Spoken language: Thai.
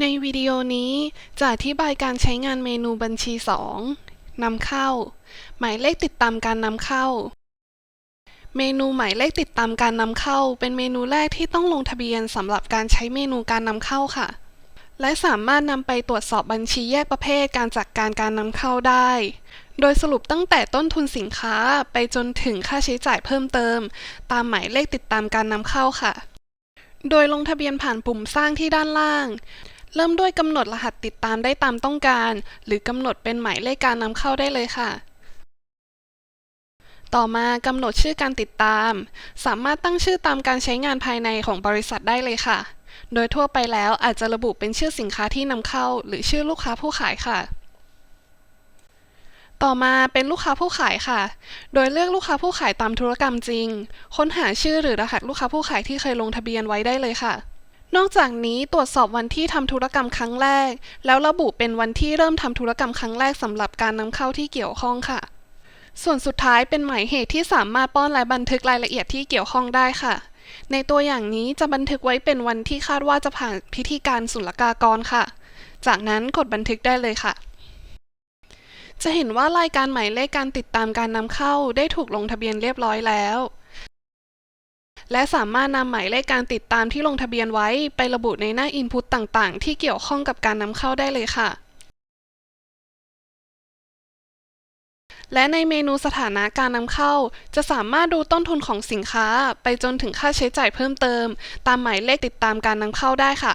ในวิดีโอนี้จะอธิบายการใช้งานเมนูบัญชี 2นำเข้า หมายเลขติดตามการนำเข้า เมนูหมายเลขติดตามการนำเข้า เป็นเมนูแรกที่ต้องลงทะเบียนสำหรับการใช้เมนูการนำเข้าค่ะ และสามารถนำไปตรวจสอบบัญชีแยกประเภทการจัดการการนำเข้าได้ โดยสรุปตั้งแต่ต้นทุนสินค้าไปจนถึงค่าใช้จ่ายเพิ่มเติม ตามหมายเลขติดตามการนำเข้าค่ะ โดยลงทะเบียนผ่านปุ่มสร้างที่ด้านล่าง เริ่มด้วยกำหนดรหัสติดตามได้ตามต้องการ หรือกำหนดเป็นหมายเลขการนำเข้าได้เลยค่ะ ต่อมากำหนดชื่อการติดตาม สามารถตั้งชื่อตามการใช้งานภายในของบริษัทได้เลยค่ะ โดยทั่วไปแล้วอาจจะระบุเป็นชื่อสินค้าที่นำเข้า หรือชื่อลูกค้าผู้ขายค่ะ ต่อมาเป็นลูกค้าผู้ขายค่ะ โดยเลือกลูกค้าผู้ขายตามธุรกรรมจริง ค้นหาชื่อหรือรหัสลูกค้าผู้ขายที่เคยลงทะเบียนไว้ได้เลยค่ะ นอกจากนี้ตรวจสอบวันที่ทำธุรกรรมครั้งแรก แล้วระบุเป็นวันที่เริ่มทำธุรกรรมครั้งแรกสำหรับการนำเข้าที่เกี่ยวข้องค่ะ ส่วนสุดท้ายเป็นหมายเหตุที่สามารถป้อนและบันทึกรายละเอียดที่เกี่ยวข้องได้ค่ะ ในตัวอย่างนี้จะบันทึกไว้เป็นวันที่คาดว่าจะผ่านพิธีการศุลกากรค่ะ จากนั้นกดบันทึกได้เลยค่ะจะเห็นว่ารายการหมายเลขการติดตามการนำเข้าได้ถูกลงทะเบียนเรียบร้อยแล้ว และสามารถนำหมายเลขการติดตามที่ลงทะเบียนไว้ ไประบุในหน้า Input ต่างๆ ที่เกี่ยวข้องกับการนำเข้าได้เลยค่ะ และในเมนูสถานะการนำเข้า จะสามารถดูต้นทุนของสินค้า ไปจนถึงค่าใช้จ่ายเพิ่มเติม ตามหมายเลขติดตามการนำเข้าได้ค่ะ